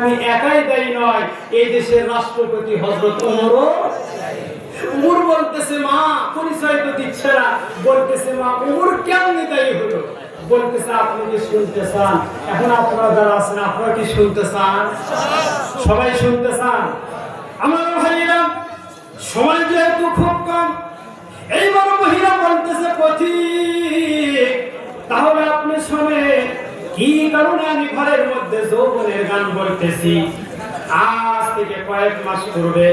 আমি একাই দায়ী নয়, এই দেশের রাষ্ট্রপতি হজরত উমর বলতেছে, মা, পরিচয় তো দিচ্ছে না। বলতেছে, মা উমর হলো? বলতেছে, আপনি শুনতে চান? এখন আপনারা যারা আছেন, আপনারা কি শুনতে চান? সবাই শুনতে চান? আমার ভাইয়েরা, সময় যেহেতু খুব কম, এইবার মহিলা বলতেছে, পথিক, তাহলে আপনি শুনে কি কারণে আমি ঘরের মধ্যে যৌবনের গান বলতেছি আজ থেকে কয়েক মাস পূর্বে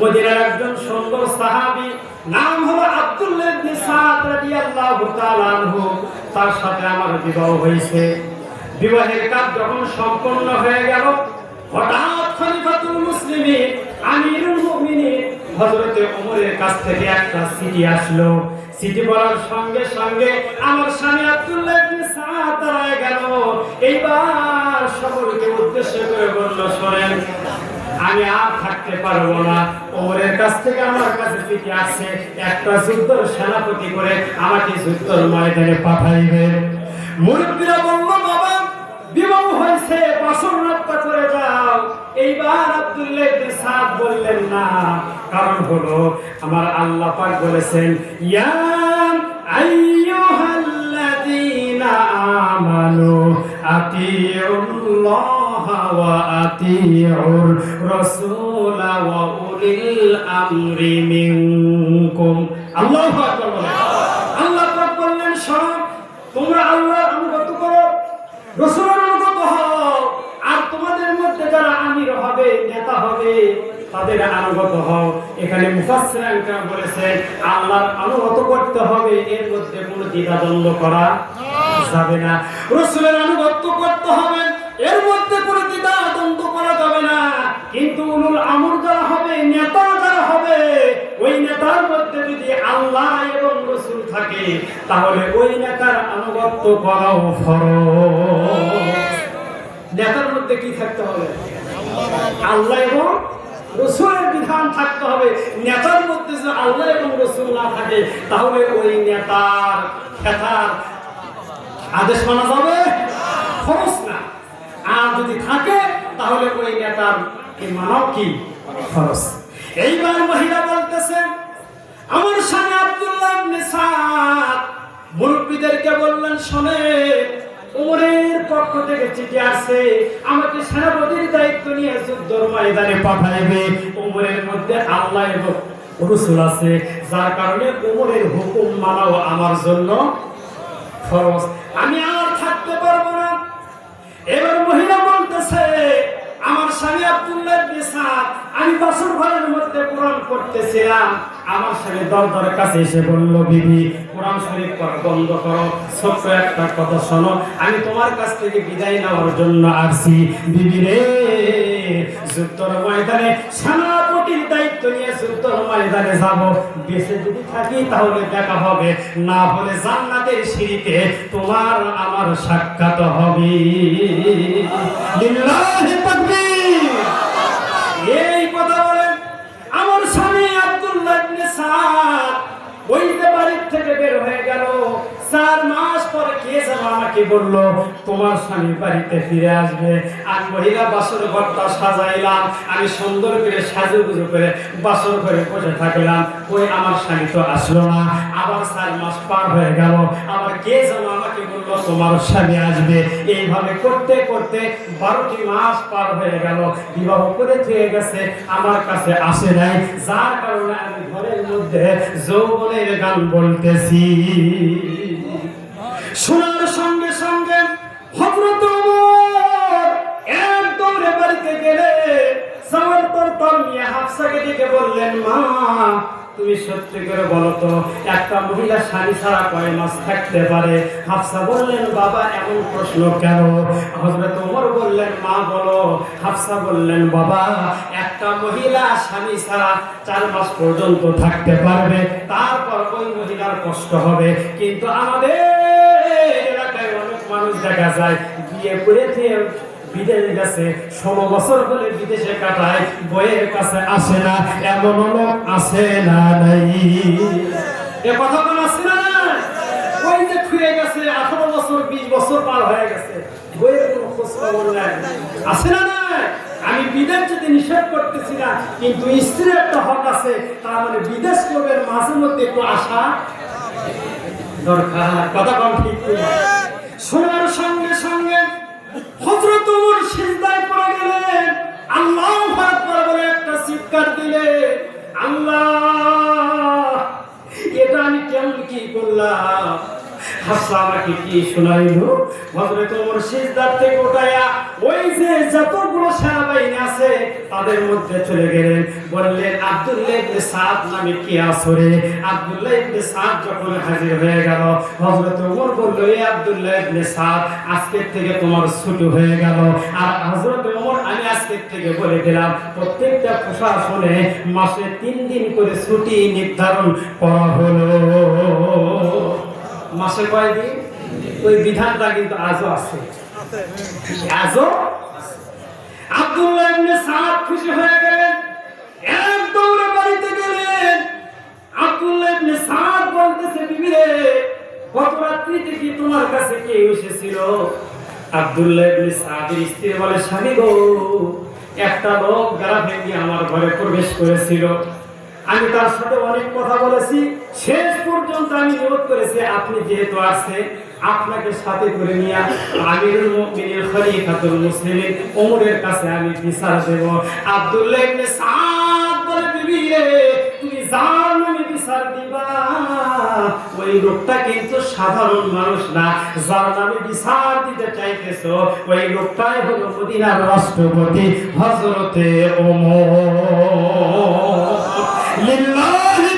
মদিনার একজন সুন্দর সাহাবি, নাম হলো আব্দুল্লাহ ইবনে সাদ রাদিয়াল্লাহু তাআলা আনহু, তার সাথে আমার বিবাহ হয়েছে। বিবাহের কাজ যখন সম্পন্ন হয়ে গেল, হঠাৎ খলিফাতুল মুসলিমিন, আমিরুল মুমিনিন, হযরতে ওমরের কাছ থেকে একটা চিঠি আসলো। চিঠি বলার সঙ্গে সঙ্গে আমার স্বামী আব্দুল্লাহ গেল। এইবার সকলকে উদ্দেশ্য করে বলল, শোনেন, আমি আর থাকতে পারব না। ওরের কাছ থেকে আমার কাছে চিঠি আসছে। একটা যুদ্ধর সেনাপতি করে আমাকে যুদ্ধর ময়দানে পাঠাইবে মুরব্বীরা বলল বিবাহ হয়েছে বাসন রক্ষা করে যাও। এইবার আব্দুল্লাহ ইবনে সাদ বললেন, না, কারণ হলো আমার আল্লাহ পাক বলেছেন, ইয়া আমানু আতিউল্লাহ ওয়া আতিউর ওয়া উলিল আমরি মিনকুম। আল্লাহু আকবার বলেন। আল্লাহ পাক বললেন শোনো তোমরা আল্লাহর আনুগত্য করো রসুলের অনুগত হও আর তোমাদের মধ্যে যারা আমির হবে নেতা হবে তাদের আনুগত হও। এখানে মুফাসসিরানরা বলেছে আল্লাহর আনুগত করতে হবে, এর মধ্যে কোনো দ্বিধাদ্বন্দ্ব করা যাবে না। রসুলের আনুগত্য করতে হবে, এর মধ্যে কোনো দ্বিধাদ্বন্দ্ব করা যাবে না। কিন্তু উলুল আমর যারা হবে নেতা যারা হবে, ওই নেতার মধ্যে যদি আল্লাহ এবং রসুল থাকে, তাহলে ওই নেতার আনুগত্য করাও ফরজ। নেতার মধ্যে কি থাকতে হবে? আল্লাহ এবং রসুলের বিধান থাকতে হবে। নেতার মধ্যে যদি আল্লাহ এবং রসুল না থাকে, তাহলে ওই নেতার খেতার আদেশ মানা যাবে? খরচ না। আর যদি থাকে, তাহলে ওই নেতার মানব কি? খরচ এইবার মহিলা বলতেছেন আমার স্বামী আব্দুল্লাহ মুরব্বীদেরকে বললেন শোনে উমরের পক্ষ থেকে চিঠি আসে আমাকে সেনাপতির দায়িত্ব নিয়ে যুদ্ধর ময়দানে পাঠাইবে। উমরের মধ্যে আল্লাহ এবং রসুল আছে, যার কারণে উমরের হুকুম মানাও আমার জন্য খরচ আমি আর থাকতে পারব না। এবার মহিলা স্বামী মধ্যে কোরআন পড়তেছিলাম। আমার স্বামী কাছে এসে বলল, বিবি, কোরআন শরীফ বন্ধ করো একটা কথা শোনো। আমি তোমার কাছ থেকে বিদায় নেওয়ার জন্য বিবি রে ময়দানে সেনাপতির দায়িত্ব নিয়ে ময়দানে যাব। বেঁচে যদি থাকি তাহলে দেখা হবে। না হলে জান্নাতের সিঁড়িতে তোমার আমার সাক্ষাৎ হবে। তাকবীর। আমাকে বলল, তোমার স্বামী বাড়িতে ফিরে আসবে। আর মহিলা বাসর ঘরটা সাজাইলাম। আমি সুন্দর করে সাজু গুজু করে বাসর ঘরে বসে থাকলাম। ওই আমার স্বামী তো আসলো না। আবার চার মাস পার হয়ে গেল। আবার কে যেন আমাকে বলল, তোমার স্বামী আসবে। এইভাবে করতে করতে বারোটি মাস পার হয়ে গেল। বিবাহ করে থুয়ে গেছে, আমার কাছে আসে নাই। যার কারণে আমি ঘরের মধ্যে যৌবনের গান বলতেছি। শোনার হাফসাকে ডেকে বললেন, মা, তুমি সত্যি করে বলো তো, একটা মহিলা শাড়ি ছাড়া কয় মাস থাকতে পারে? হাফসা বললেন, বাবা, এমন প্রশ্ন কেন? হজরত ওমর বললেন, মা, বলো। হাফসা বললেন, বাবা, একটা মহিলা স্বামী ছাড়া চার মাস পর্যন্ত থাকতে পারবে, তারপর ওই মহিলার কষ্ট হবে। কিন্তু আমাদের এলাকায় অনেক মানুষ দেখা যায়, বিয়ে করে দিয়ে বিদেশে গেছে ষোলো বছর হলে বিদেশে কাটায়, বইয়ের কাছে আসে না, এমন লোক আসে না নাই। এ কথা কোন আসে না? যে গেছে, আঠারো বছর, বিশ বছর পার হয়ে গেছে, বইয়ের কোনো খোঁজ খবর নাই না আমি বিদেশ যদি নিষেধ করতেছি না, কিন্তু স্ত্রীর একটা হক আছে, তার মানে বিদেশ লোকের মাঝে মধ্যে একটু আশা দরকার। কথা কম ঠিক শোনার সঙ্গে সঙ্গে হজরত হজরত তাদের মধ্যে চলে গেলেন। বললেন, আব্দুল্লাহ সাদ নামে কে আসরে? সাদ যখন হাজির হয়ে গেল, হযরত ওমর বলল এই সাদ, আজকের থেকে তোমার ছুটি হয়ে গেল। আর হযরত থেকে বলে দিলাম, প্রত্যেকটা প্রশাসনে মাসে তিন দিন করে ছুটি নির্ধারণ করা হলো। মাসে ওই বিধানটা কিন্তু আজও আছে। আজও আব্দুল্লাহ ইবনে সাদ খুশি হয়ে গেলেন, এক দৌড়ে বাড়িতে গেলেন। আব্দুল্লাহ ইবনে সাদ বলতেছে তোমার কাছে কে এসেছিল? আমি তার সাথে অনেক কথা বলেছি, শেষ পর্যন্ত আমি নিয়োগ করেছি, আপনি যেহেতু আসছে আপনাকে সাথে করে নিয়ে আমিরুল মুমিনিন খলিফাতুল মুসলিমিন ওমরের কাছে আমি বিচার দেব। আব্দুল্লাহ ইবনে তুমি দিবা ওই লোকটা কিন্তু সাধারণ মানুষ না, যার নামে বিচার দিতে চাইতেছো, ওই লোকটাই হলো মদিনার রাষ্ট্রপতি হজরতে ওমর। লিল্লাহি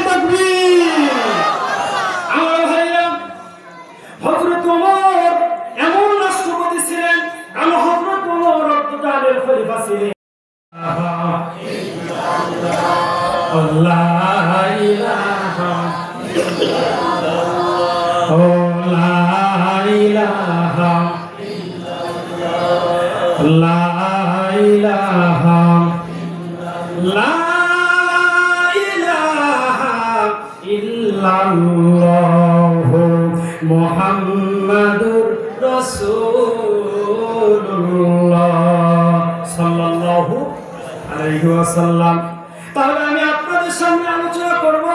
তাহলে আমি আপনাদের সামনে আলোচনা করব।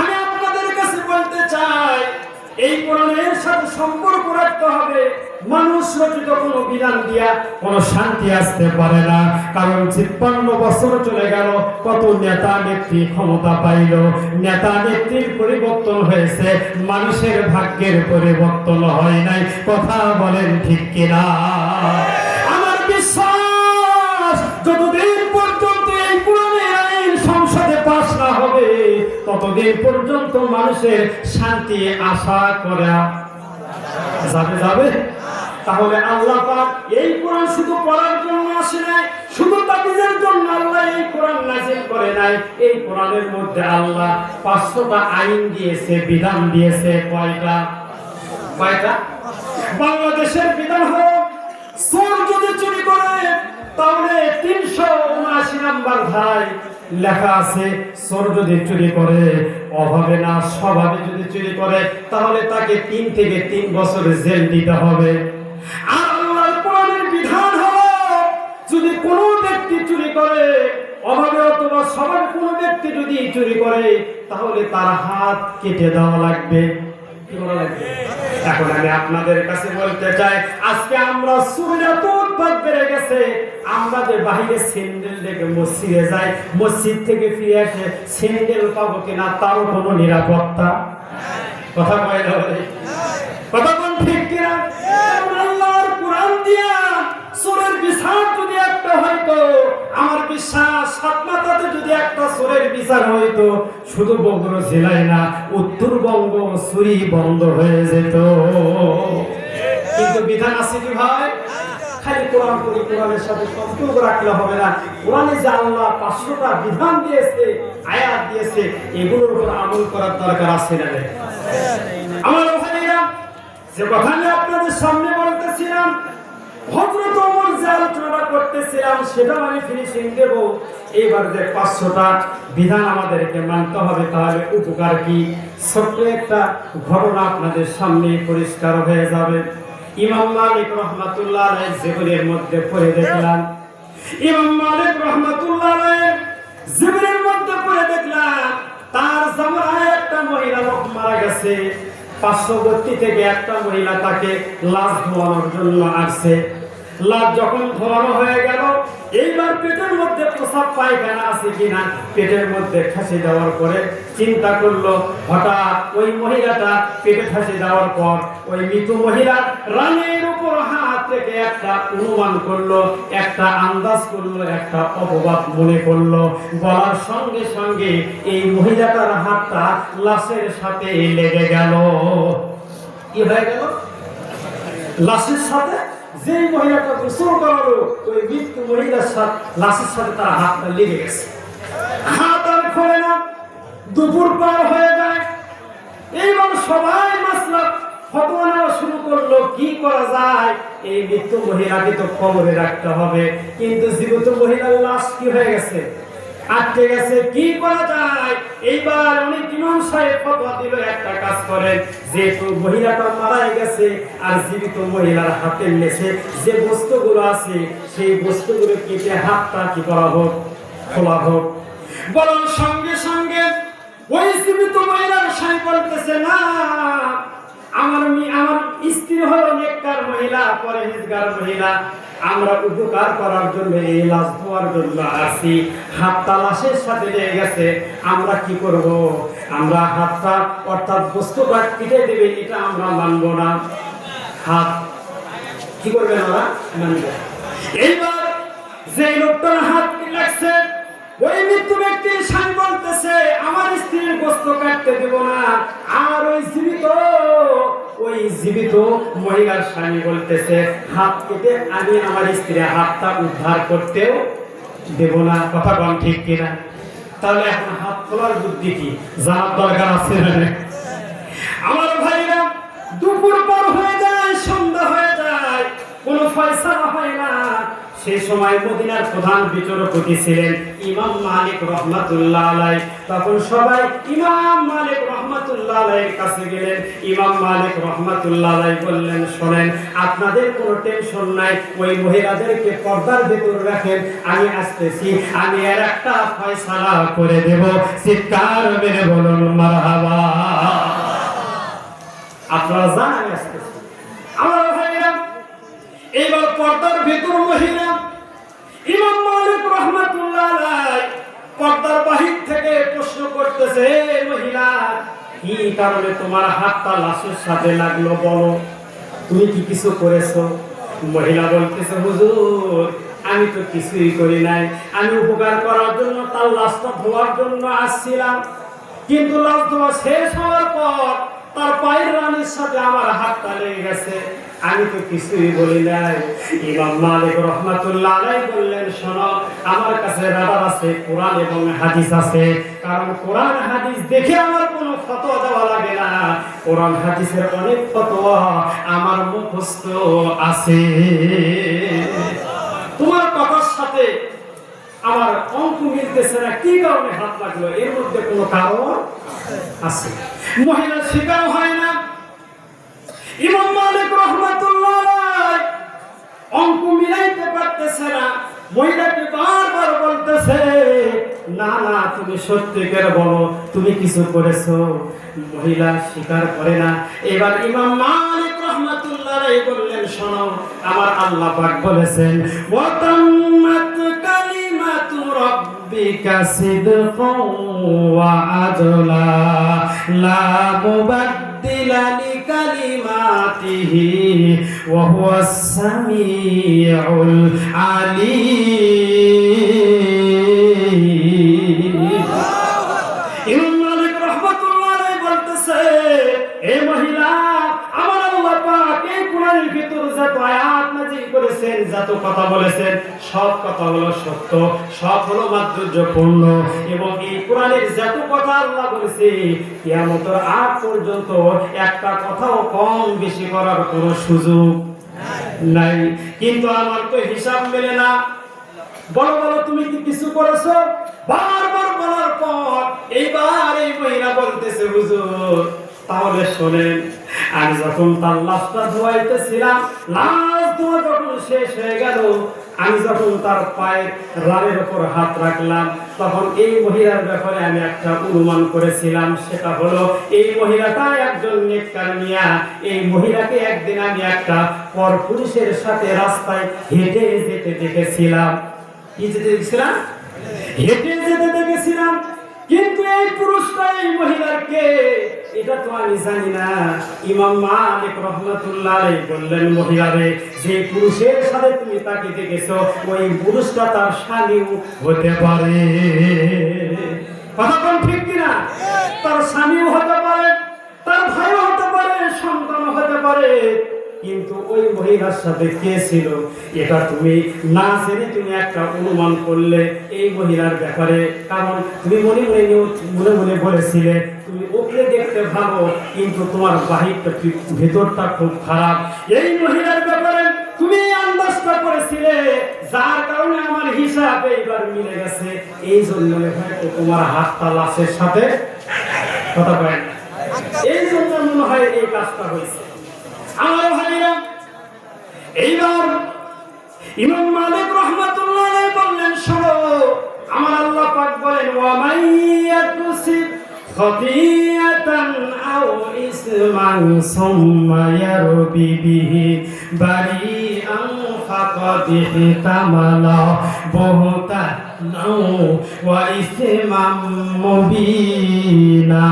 আমি আপনাদের কাছে বলতে চাই, এই কোরআনের সাথে সম্পর্ক রাখতে হবে। মানুষ রচিত কোনো বিধান দিয়া কোনো শান্তি আসতে পারে না। কারণ বছর চলে গেল, কত নেতা নেত্রী ক্ষমতা পাইল। নেতা নেত্রীর পরিবর্তন হয়েছে, মানুষের ভাগ্যের পরিবর্তন হয় নাই। কথা বলেন ঠিক কিনা? আমার বিশ্বাস, যতদিন ততদিন পর্যন্ত মানুষের শান্তি, আশা করা যাবে যাবে। তাহলে আল্লাহ পাক এই কোরআন শুধু পড়ার জন্য আসে নাই, শুধু তাবিজের জন্য আল্লাহ এই কোরআন নাজিল করে নাই। এই কোরআনের মধ্যে আল্লাহ পাঁচশোটা আইন দিয়েছে, বিধান দিয়েছে, কয়টা? কয়টা? বাংলাদেশের বিধান হোক তাহলে তিনশো উনআশি নাম্বার ধারায় লেখা আছে, চোর যদি চুরি করে, অভাবে না, স্বভাবে যদি চুরি করে, তাহলে তাকে তিন থেকে তিন বছর জেল দিতে হবে বিধান যদি কোনো ব্যক্তি চুরি করে, অভাবে অথবা সবার কোনো ব্যক্তি যদি চুরি করে, তাহলে তার হাত কেটে দেওয়া লাগবে কি করা লাগবে? এখন আমি আপনাদের কাছে বলতে চাই, আজকে আমরা এত উৎপাদ বেড়ে গেছে। বাহিরে স্যান্ডেল মসজিদে মসজিদ থেকে ফিরে এসে স্যান্ডেল পাবো কিনা কোনো নিরাপত্তা? কথা? কথা কোন ঠিক কিনা? আল্লাহর কোরআন দিয়া সুরের বিচার যদি একটা হইতো, আমার বিশ্বাস সাতমাতাতে যদি একটা সুরের বিচার হইতো, শুধু বগুড়া জেলায় না উত্তরবঙ্গ চুরি বন্ধ হয়ে যেত। কিন্তু বিধান আছে কি ভাই? খালি কোরআন করি, কোরআনের সাথে সম্পর্ক রাখলে হবে না। কোরআনে যে আল্লাহ পাঁচশোটা বিধান দিয়েছে, আয়াত দিয়েছে, এগুলোর উপর আমল করার দরকার আছে না আমার ভাইরা যে কথা আমি আপনাদের সামনে বলতেছিলাম হজরত ওমর যে আলোচনাটা করতেছিলাম সেটাও আমি ফিনিশিং দেব। এইবার যে পাঁচশোটা বিধান আমাদেরকে মানতে হবে, তাহলে উপকার কি? ছোট্ট একটা ঘটনা আপনাদের সামনে পরিষ্কার হয়ে যাবে। ইমাম মালিক রহমাতুল্লাহ রায় জীবনের মধ্যে পড়ে দেখলাম। ইমাম মালিক রহমাতুল্লাহ রায় জীবনের মধ্যে পড়ে দেখলাম, তার জামানায় একটা মহিলা লোক মারা গেছে। পার্শ্ববর্তী থেকে একটা মহিলা তাকে লাশ ধোয়ানোর জন্য আসছে। লাশ যখন ধোয়ানো হয়ে গেল এইবার পেটের মধ্যে প্রসাব পায়খানা আছে কিনা, পেটের মধ্যে ঠাসি দেওয়ার পরে চিন্তা করল, হঠাৎ ওই মহিলাটা পেটে ঠাসি দেওয়ার পর ওই মৃত মহিলা রানের উপর হাত থেকে একটা অনুমান করল, একটা আন্দাজ করল, একটা অপবাদ মনে করল। বলার সঙ্গে সঙ্গে এই মহিলাটার হাতটা লাশের সাথে লেগে গেল। কি হয়ে গেল? লাশের সাথে? যে মহিলাটা গোসল করালো, ওই মৃত্যু মহিলার সাথে, লাশের সাথে তার হাতটা লেগে গেছে। হাত আর খোলে না, দুপুর পার হয়ে যায়। এইবার সবাই মাসলা ফতোয়া নেওয়া শুরু করল, কি করা যায়? এই মৃত্যু মহিলাকে তো কবরে রাখতে হবে। কিন্তু জীবিত মহিলার লাশ কি হয়ে গেছে? আটকে গেছে, কি করা যায়? এইবার অনেক ইমাম সাহেব ফতোয়া দিল একটা কাজ করেন। যেহেতু মহিলাটা মারা গেছে আর জীবিত মহিলার হাতে নেছে যে বস্তুগুলো আছে, সেই বস্তুগুলো কেটে হাতটা কি করা হোক, খোলা হোক। বরং সঙ্গে সঙ্গে ওই জীবিত মহিলার সাই বলতেছে, না আমার মি- আমার স্ত্রী হলো নেককার মহিলা পরহেজগার মহিলা। আমরা উপকার করার জন্য এই লাশ ধোয়ার জন্য আসি। হাতটা লাশের সাথে লেগে গেছে। আমরা কি করব? আমরা হাতটা অর্থাৎ বস্তুটা কেটে দেবে, এটা আমরা মানবো না। হাত, কি করবেন আমরা মানবে। এইবার যে লোকটার হাত লাগছে ওই মৃত্যু ব্যক্তির স্বামী বলতেছে, আমার স্ত্রীর গোস্ত কাটতে দেব না। আর ওই জীবিত ওই জীবিত মহিলার স্বামী বলতেছে, হাত কেটে আমি আমার স্ত্রীর হাতটা উদ্ধার করতেও দেব না। কথা বল ঠিক কিনা? তাহলে এখন হাত খোলার বুদ্ধি কি? জানার দরকার আছে? আমার ভাইরা, দুপুর পর হয়ে যায়, সন্ধ্যা হয়ে যায়, কোনো ফয়সালা হয় না। সেই সময় মদিনার প্রধান বিচারপতি ছিলেন ইমাম মালিক রহমাতুল্লাহ আলাই তখন সবাই ইমাম মালিক রহমাতুল্লাহ আলাইয়ের কাছে গেলেন। ইমাম মালিক রহমাতুল্লাহ আলাই বললেন, শোনেন, আপনাদের কোনো টেনশন নাই, ওই মহিলাদেরকে পর্দার ভেতর রাখেন। আমি আসতেছি, আমি এর একটা ফয়সালা করে দেব। চিৎকার মেরে বলুন, মারহাবা। আপনারা যান আমি আসতেছি আমার ভাইরা এইবার পর্দার ভেতর মহিলা, ইমাম মালিক রহমাতুল্লাহ পর্দার বাহির থেকে প্রশ্ন করতেছে, "এ মহিলা, কি কারণে তোমার হাতটা লাশের সাথে লাগল বলো? তুমি কি কিছু করেছ? মহিলা বলতেছে, হুজুর, আমি তো কিছুই করি নাই। আমি উপকার করার জন্য তার লাশটা ধোয়ার জন্য আসছিলাম। কিন্তু লাশ ধোয়া শেষ হওয়ার পর তার পায়ের রানের সাথে আমার হাতটা লেগে গেছে। আমি তো কিছুই বলি নাই। ইমাম মালিক রহমাতুল্লাহ আলাই বললেন, শোনো, আমার কাছে রাবার আছে, কোরআন এবং হাদিস আছে। কারণ কোরআন, হাদিস দেখে আমার কোনো ফতোয়া দেওয়া লাগে না। কোরআন, হাদিসের অনেক ফতোয়া আমার মুখস্থ আছে। তোমার কথার সাথে আমার অঙ্ক মিলতেছে না, কি কারণে হাত লাগল? এর মধ্যে কোনো কারণ আছে? মহিলা স্বীকার হয় না। ইমাম মালিক আলাইহি অঙ্ক মিলাইতে পারতেছে না, মহিলাকে বারবার বলতেছে, না না, তুমি সত্যিকার বলো, তুমি কিছু করেছ? মহিলা স্বীকার করে না। এবার ইমাম মালিক রহমাতুল্লাহ বললেন, শোনো, আমার আল্লাহ পাক বলেছেন, ওয়াতাম্মাত কালিমাতু রাব্বিকা সিদকান ওয়া আদলা লা মুবাদ্দিলা লিকালিমাতিহি ওয়া হুয়াস সামিউল আলিম ইমাম মালিক রহমাতুল্লাহ আলাইহি বলতেছে, এ মহিলা, আমার আল্লাহ পাক এই কোরআনের ভিতর যত আয়াত করেছেন, যত কথা বলেছেন, সব কথা হলো সত্য, সব হলো মাধুর্যপূর্ণ এবং এই কোরআনের যত কথা আল্লাহ বলেছে, কিয়ামতের আগ পর্যন্ত একটা কথাও কম বেশি করার কোনো সুযোগ নাই। কিন্তু আমার তো হিসাব মেলে না। বলো বলো, তুমি কি কিছু করেছ? বারবার বলার পর এইবার এই মহিলা বলতেছে, হুজুর, তাহলে শোনেন, আমি যখন তার লাশটা ধোয়াইতেছিলাম, লাশ তোমার যখন শেষ হয়ে গেল, আমি যখন তার পায়ের রানের উপর হাত রাখলাম, তখন এই মহিলার ব্যাপারে আমি একটা অনুমান করেছিলাম, সেটা হলো, এই মহিলাটা একজন নেককার মিয়া, এই মহিলাকে একদিন আমি একটা পর পুরুষের সাথে রাস্তায় হেঁটে যেতে দেখেছিলাম। কি যেতে দেখছিলাম? হেঁটে যেতে দেখেছিলাম। কিন্তু এই পুরুষটা এই মহিলার কে এটা তো আমি জানি না। ইমাম মালিক রহমতুল্লাহ বললেন মহিলারে যে পুরুষের সাথে তুমি তাকে দেখেছ ওই পুরুষটা তার স্বামীও হতে পারে। কথা ঠিক কিনা? তার স্বামীও হতে পারে তার ভাইও হতে পারে সন্তানও হতে পারে। কিন্তু ওই মহিলার সাথে কে ছিল? এটা তুমি না জেনে তুমি একটা অনুমান করলে এই মহিলার ব্যাপারে। কারণ তুমি মনে মনে মনে মনে বলেছিলে, তুমি ওকে দেখতে ভালো, কিন্তু তোমার বাহিরটা ভেতরটা খুব খারাপ। এই মহিলার ব্যাপারে তুমি আন্দাজটা করেছিলে, যার কারণে আমার হিসাব এইবার মিলে গেছে। এই জন্য হয়তো তোমার হাতটা লাশের সাথে কথা বলেন এই জন্য মনে হয় এই কাজটা হয়েছে। আমার ভাইরা, এইবার ইমাম মালিক রহমাতুল্লাহ বললেন, শোনো, আমার আল্লাহ পাক বলেন, ওয়া মাইয়াতুসিব খতিয়াতান আও ইসমান সুম্মা ইয়ারবি বিহি বারিআন ফাকাদ ইহতামালা বুহতানাও ওয়া ইসমান মুবিনা।